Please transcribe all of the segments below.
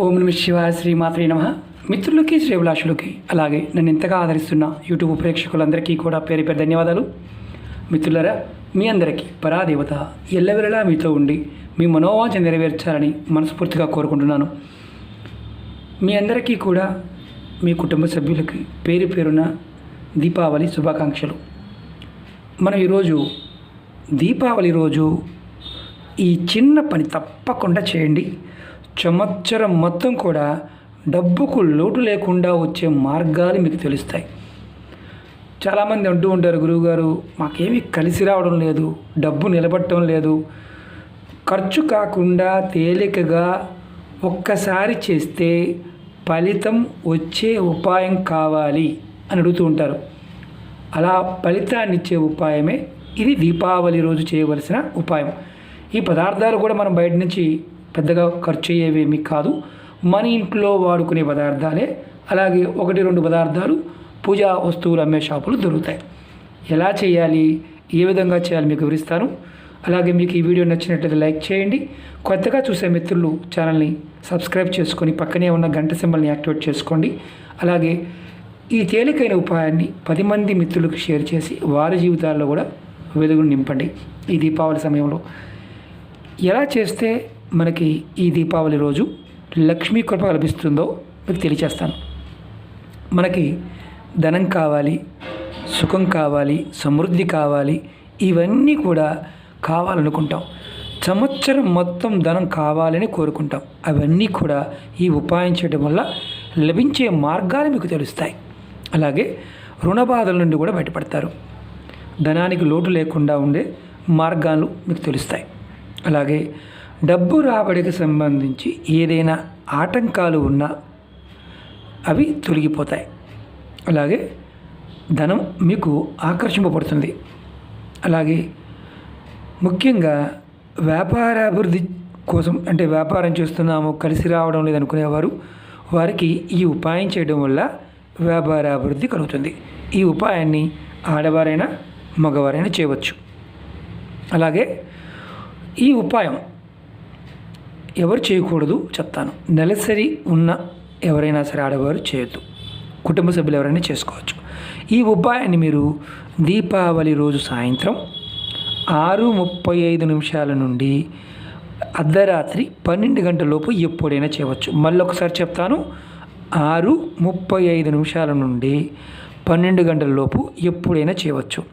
ఓం నమ శివాయ శ్రీమాత్రే నమ. మిత్రులకి శ్రేభిలాషులకి అలాగే నన్ను ఇంతగా ఆదరిస్తున్న యూట్యూబ్ ప్రేక్షకులందరికీ కూడా పేరు పేరు ధన్యవాదాలు. మిత్రులరా మీ అందరికీ పరాదేవత ఎల్లవెల్లలా మీతో ఉండి మీ మనోవాంఛ నెరవేర్చాలని మనస్ఫూర్తిగా కోరుకుంటున్నాను. మీ అందరికీ కూడా మీ కుటుంబ సభ్యులకి పేరు పేరున దీపావళి శుభాకాంక్షలు. మనం ఈరోజు దీపావళి రోజు ఈ చిన్న పని తప్పకుండా చేయండి. సంవత్సరం మొత్తం కూడా డబ్బుకు లోటు లేకుండా వచ్చే మార్గాలు మీకు తెలుస్తాయి. చాలామంది అంటూ ఉంటారు గురువుగారు మాకేమీ కలిసి రావడం లేదు డబ్బు నిలబట్టడం లేదు. ఖర్చు కాకుండా తేలికగా ఒక్కసారి చేస్తే ఫలితం వచ్చే ఉపాయం కావాలి అని అడుగుతూ ఉంటారు. అలా ఫలితాన్ని ఇచ్చే ఉపాయమే ఇది దీపావళి రోజు చేయవలసిన ఉపాయం. ఈ పదార్థాలు కూడా మనం బయట నుంచి పెద్దగా ఖర్చు అయ్యేవేమీ కాదు. మన ఇంట్లో వాడుకునే పదార్థాలే. అలాగే ఒకటి రెండు పదార్థాలు పూజా వస్తువులు అమ్మే షాపులు దొరుకుతాయి. ఎలా చేయాలి? ఏ విధంగా చేయాలి మీకు వివరిస్తాను. అలాగే మీకు ఈ వీడియో నచ్చినట్లయితే లైక్ చేయండి. కొత్తగా చూసే మిత్రులు ఛానల్ని సబ్స్క్రైబ్ చేసుకొని పక్కనే ఉన్న గంట సింబల్ని యాక్టివేట్ చేసుకోండి. అలాగే ఈ తేలికైన ఉపాయాన్ని పది మంది మిత్రులకు షేర్ చేసి వారి జీవితాల్లో కూడా వెలుగును నింపండి. ఈ దీపావళి సమయంలో ఎలా చేస్తే మనకి ఈ దీపావళి రోజు లక్ష్మీ కృప లభిస్తుందో మీకు తెలియచేస్తాను. మనకి ధనం కావాలి సుఖం కావాలి సమృద్ధి కావాలి ఇవన్నీ కూడా కావాలనుకుంటాం. సంవత్సరం మొత్తం ధనం కావాలని కోరుకుంటాం. అవన్నీ కూడా ఈ ఉపాయం చేయడం వల్ల లభించే మార్గాలు మీకు తెలుస్తాయి. అలాగే రుణ బాధల నుండి కూడా బయటపడతారు. ధనానికి లోటు లేకుండా ఉండే మార్గాలు మీకు తెలుస్తాయి. అలాగే డబ్బు రాబడికి సంబంధించి ఏదైనా ఆటంకాలు ఉన్నా అవి తొలగిపోతాయి. అలాగే ధనం మీకు ఆకర్షింపబడుతుంది. అలాగే ముఖ్యంగా వ్యాపారాభివృద్ధి కోసం అంటే వ్యాపారం చేస్తున్నాము కలిసి రావడం లేదనుకునేవారు వారికి ఈ ఉపాయం చేయడం వల్ల వ్యాపారాభివృద్ధి కలుగుతుంది. ఈ ఉపాయాన్ని ఆడవారైనా మగవారైనా చేయవచ్చు. అలాగే ఈ ఉపాయం ఎవరు చేయకూడదు చెప్తాను. నెలసరి ఉన్న ఎవరైనా సరే ఆడవారు చేయొద్దు. కుటుంబ సభ్యులు ఎవరైనా చేసుకోవచ్చు. ఈ ఉపాయాన్ని మీరు దీపావళి రోజు సాయంత్రం ఆరు ముప్పై ఐదు నిమిషాల నుండి అర్ధరాత్రి పన్నెండు గంటల లోపు ఎప్పుడైనా చేయవచ్చు. మళ్ళీ ఒకసారి చెప్తాను. ఆరు ముప్పై ఐదు నిమిషాల నుండి పన్నెండు గంటల లోపు ఎప్పుడైనా చేయవచ్చు.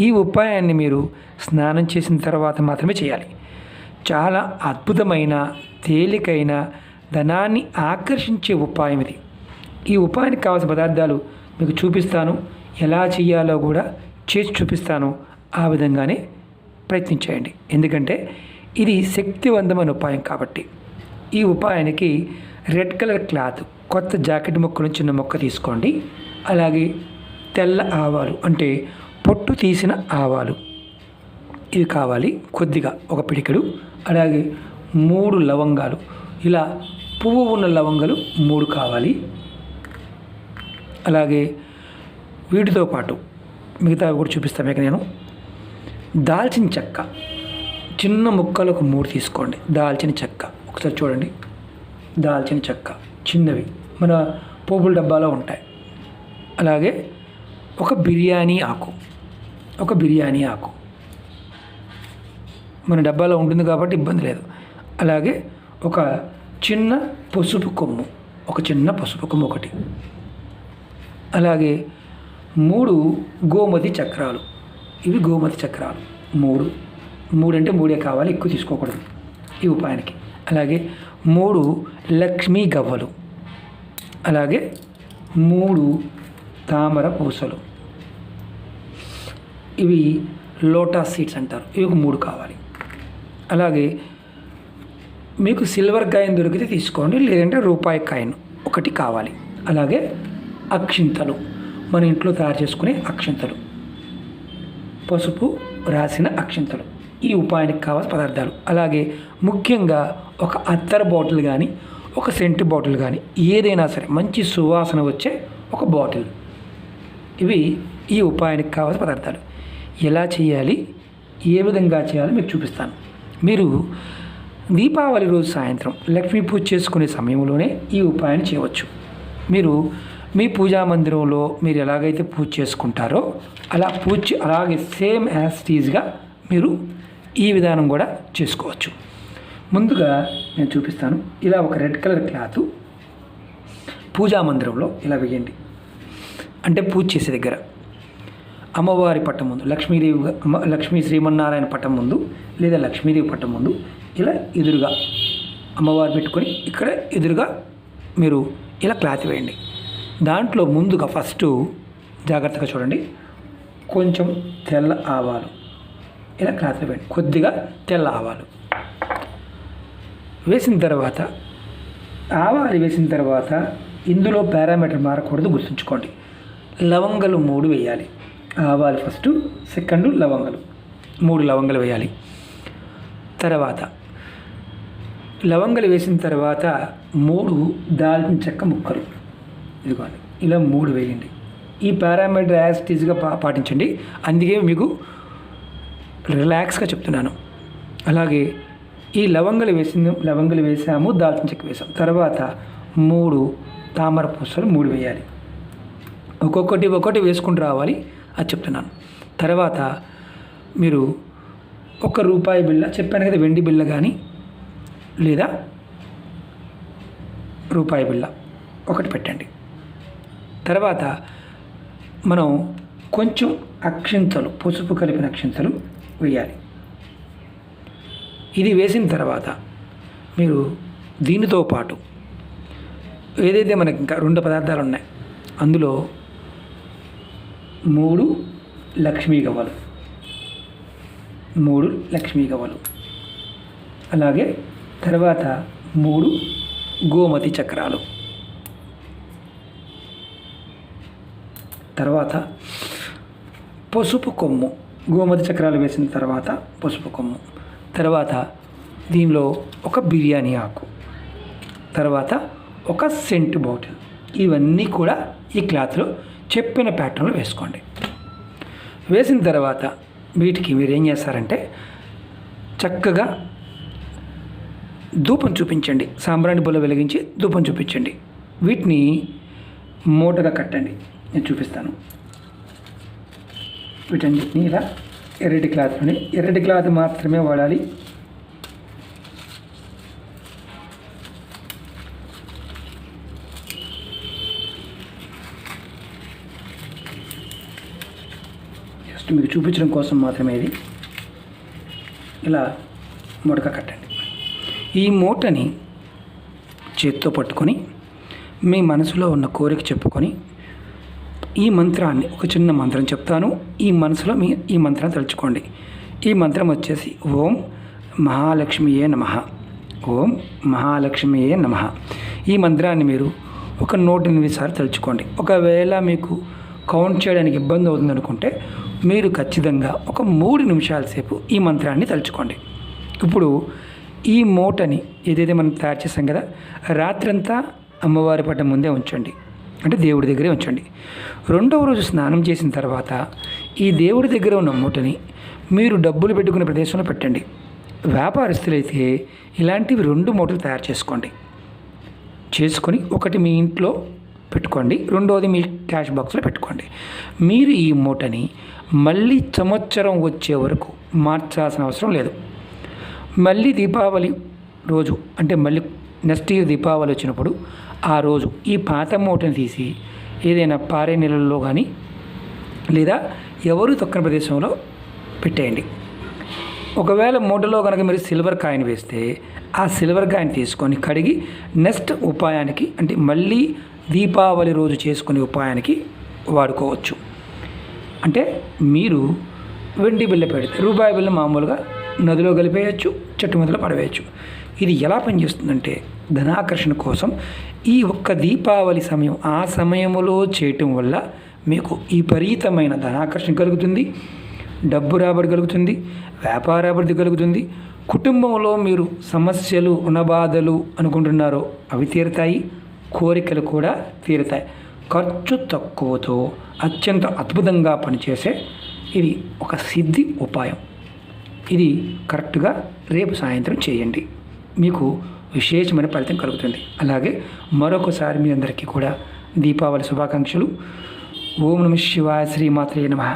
ఈ ఉపాయాన్ని మీరు స్నానం చేసిన తర్వాత మాత్రమే చేయాలి. చాలా అద్భుతమైన తేలికైన ధనాన్ని ఆకర్షించే ఉపాయం ఇది. ఈ ఉపాయానికి కావాల్సిన పదార్థాలు మీకు చూపిస్తాను. ఎలా చేయాలో కూడా చేసి చూపిస్తాను. ఆ విధంగానే ప్రయత్నించేయండి ఎందుకంటే ఇది శక్తివంతమైన ఉపాయం కాబట్టి. ఈ ఉపాయానికి రెడ్ కలర్ క్లాత్ కొత్త జాకెట్ మొక్కలు చిన్న మొక్క తీసుకోండి. అలాగే తెల్ల ఆవాలు అంటే పొట్టు తీసిన ఆవాలు. ఇవి కావాలి కొద్దిగా ఒక పిడికెడు. అలాగే మూడు లవంగాలు. ఇలా పువ్వు ఉన్న లవంగాలు మూడు కావాలి. అలాగే వీటితో పాటు మిగతా కూడా చూపిస్తాను మీకు నేను. దాల్చిన చెక్క. చిన్న ముక్కలు ఒక మూడు తీసుకోండి. దాల్చిన చెక్క. ఒకసారి చూడండి. దాల్చిన చెక్క. చిన్నవి. మన పోపుల డబ్బాలో ఉంటాయి. అలాగే ఒక బిర్యానీ ఆకు. ఒక బిర్యానీ ఆకు. మన డబ్బాలో ఉంటుంది కాబట్టి ఇబ్బంది లేదు. అలాగే ఒక చిన్న పసుపు కొమ్ము ఒక చిన్న పసుపు కొమ్ము ఒకటి. అలాగే మూడు గోమతి చక్రాలు. ఇవి గోమతి చక్రాలు. మూడు. మూడు అంటే మూడే కావాలి ఎక్కువ తీసుకోకూడదు ఈ ఉపాయానికి. అలాగే మూడు లక్ష్మీ గవ్వలు. అలాగే మూడు తామర పూసలు. ఇవి లోటస్ సీడ్స్ అంటారు. ఇవి ఒక మూడు కావాలి. అలాగే మీకు సిల్వర్ కాయిన్ దొరికితే తీసుకోండి లేదంటే రూపాయి కాయిన్ ఒకటి కావాలి. అలాగే అక్షింతలు మన ఇంట్లో తయారు చేసుకునే అక్షింతలు పసుపు రాసిన అక్షింతలు ఈ ఉపాయానికి కావాల్సిన పదార్థాలు. అలాగే ముఖ్యంగా ఒక అత్తర బాటిల్ కానీ ఒక సెంట్ బాటిల్ కానీ ఏదైనా సరే మంచి సువాసన వచ్చే ఒక బాటిల్. ఇవి ఈ ఉపాయానికి కావాల్సిన పదార్థాలు. ఎలా చేయాలి ఏ విధంగా చేయాలో మీకు చూపిస్తాను. మీరు దీపావళి రోజు సాయంత్రం లక్ష్మీ పూజ చేసుకునే సమయంలోనే ఈ ఉపాయాన్ని చేయవచ్చు. మీరు మీ పూజా మందిరంలో మీరు ఎలాగైతే పూజ చేసుకుంటారో అలా పూజ అలాగే సేమ్ యాజ్ టీజ్గా మీరు ఈ విధానం కూడా చేసుకోవచ్చు. ముందుగా నేను చూపిస్తాను. ఇలా ఒక రెడ్ కలర్ క్లాత్ పూజా మందిరంలో ఇలా వేయండి అంటే పూజ చేసే దగ్గర. అమ్మవారి పట్టం ముందు లక్ష్మీదేవి లక్ష్మీ శ్రీమన్నారాయణ పట్టం ముందు లేదా లక్ష్మీదేవి పట్టం ముందు ఇలా ఎదురుగా అమ్మవారు పెట్టుకొని ఇక్కడ ఎదురుగా మీరు ఇలా క్లాత్ వేయండి. దాంట్లో ముందుగా ఫస్ట్ జాగ్రత్తగా చూడండి. కొంచెం తెల్ల ఆవాలు. ఇలా క్లాత్ వేయండి. కొద్దిగా తెల్ల ఆవాలు. వేసిన తర్వాత ఆవాలు వేసిన తర్వాత ఇందులో పారామీటర్ మారకూడదు గుర్తుంచుకోండి. లవంగలు మూడు వేయాలి. ఆవాలు ఫస్ట్ సెకండ్ లవంగలు. మూడు లవంగలు వేయాలి. తర్వాత లవంగలు వేసిన తర్వాత మూడు దాల్చిన చెక్క ముక్కలు. ఇదిగోండి ఇలా మూడు వేయండి. ఈ పారామీటర్ యాజ్టీజ్గా పా పాటించండి. అందుకే మీకు రిలాక్స్గా చెప్తున్నాను. అలాగే ఈ లవంగలు వేసింది లవంగలు వేసాము దాల్చిన చెక్క వేసాము తర్వాత మూడు తామర పూసలు మూడు వేయాలి. ఒక్కొక్కటి ఒక్కొక్కటి వేసుకుంటూ రావాలి. అది చెప్తున్నాను. తర్వాత మీరు ఒక రూపాయి బిళ్ళ చెప్పాను కదా వెండి బిళ్ళ కానీ లేదా రూపాయి బిళ్ళ ఒకటి పెట్టండి. తర్వాత మనం కొంచెం అక్షింతలు పసుపు కలిపిన అక్షింతలు వేయాలి. ఇది వేసిన తర్వాత మీరు దీనితో పాటు ఏదైతే మనకి ఇంకా రెండు పదార్థాలు ఉన్నాయి అందులో మూడు లక్ష్మీ గవ్వలు. మూడు లక్ష్మీ గవ్వలు. అలాగే తర్వాత మూడు గోమతి చక్రాలు. తర్వాత పసుపు కొమ్ము. గోమతి చక్రాలు వేసిన తర్వాత పసుపు కొమ్ము. తర్వాత దీనిలో ఒక బిర్యానీ ఆకు. తర్వాత ఒక సెంట్ బాటిల్. ఇవన్నీ కూడా ఈ క్లాత్లో చెప్పిన ప్యాటర్న్లో వేసుకోండి. వేసిన తర్వాత వీటికి మీరు ఏం చేస్తారంటే చక్కగా ధూపం చూపించండి. సాంబ్రాణి బుల్ల వెలిగించి ధూపం చూపించండి. వీటిని మూటగా కట్టండి. నేను చూపిస్తాను. వీటన్నిటిని ఇలా ఎర్రటి క్లాత్లోని ఎర్రటి క్లాత్ మాత్రమే వాడాలి. మీకు చూపించడం కోసం మాత్రమే ఇది. ఇలా ముడక కట్టండి. ఈ మూటని చేత్తో పట్టుకొని మీ మనసులో ఉన్న కోరిక చెప్పుకొని ఈ మంత్రాన్ని ఒక చిన్న మంత్రం చెప్తాను. ఈ మనసులో మీ ఈ మంత్రాన్ని తలుచుకోండి. ఈ మంత్రం వచ్చేసి ఓం మహాలక్ష్మియే నమ. ఓం మహాలక్ష్మియే నమ. ఈ మంత్రాన్ని మీరు ఒక నూట ఎనిమిది సార్లు తలుచుకోండి. ఒకవేళ మీకు కౌంట్ చేయడానికి ఇబ్బంది అవుతుంది అనుకుంటే మీరు ఖచ్చితంగా ఒక మూడు నిమిషాల సేపు ఈ మంత్రాన్ని తలుచుకోండి. ఇప్పుడు ఈ మూటని ఏదైతే మనం తయారు చేసాం కదా రాత్రంతా అమ్మవారి పట్టం ముందే ఉంచండి. అంటే దేవుడి దగ్గరే ఉంచండి. రెండవ రోజు స్నానం చేసిన తర్వాత ఈ దేవుడి దగ్గర ఉన్న మూటని మీరు డబ్బులు పెట్టుకునే ప్రదేశంలో పెట్టండి. వ్యాపారస్తులైతే ఇలాంటివి రెండు మూటలు తయారు చేసుకోండి. చేసుకొని ఒకటి మీ ఇంట్లో పెట్టుకోండి. రెండవది మీ క్యాష్ బాక్స్లో పెట్టుకోండి. మీరు ఈ మూటని మళ్ళీ సంవత్సరం వచ్చే వరకు మార్చాల్సిన అవసరం లేదు. మళ్ళీ దీపావళి రోజు అంటే మళ్ళీ నెక్స్ట్ ఇయర్ దీపావళి వచ్చినప్పుడు ఆ రోజు ఈ పాత మూటని తీసి ఏదైనా పారే నీళ్ళల్లో కానీ లేదా ఎవరు తొక్కని ప్రదేశంలో పెట్టేయండి. ఒకవేళ మూటలో కనుక మీరు సిల్వర్ కాయిన్ వేస్తే ఆ సిల్వర్ కాయిన్ తీసుకొని కడిగి నెక్స్ట్ ఉపాయానికి అంటే మళ్ళీ దీపావళి రోజు చేసుకునే ఉపాయానికి వాడుకోవచ్చు. అంటే మీరు వెండి బిళ్ళ పెడితే రూపాయి బిళ్ళ మామూలుగా నదిలో కలిపేయచ్చు చెట్టు మొదలు పడవేయచ్చు. ఇది ఎలా పనిచేస్తుందంటే ధనాకర్షణ కోసం ఈ ఒక్క దీపావళి సమయం ఆ సమయంలో చేయటం వల్ల మీకు విపరీతమైన ధనాకర్షణ కలుగుతుంది డబ్బు రాబడి కలుగుతుంది వ్యాపార అభివృద్ధి కలుగుతుంది. కుటుంబంలో మీరు సమస్యలు రుణబాధలు అనుకుంటున్నారో అవి తీరుతాయి. కోరికలు కూడా తీరుతాయి. ఖర్చు తక్కువతో అత్యంత అద్భుతంగా పనిచేసే ఇది ఒక సిద్ధి ఉపాయం. ఇది కరెక్ట్గా రేపు సాయంత్రం చేయండి. మీకు విశేషమైన ఫలితం కలుగుతుంది. అలాగే మరొకసారి మీ అందరికీ కూడా దీపావళి శుభాకాంక్షలు. ఓం నమ శివాయ శ్రీమాత్రే నమ.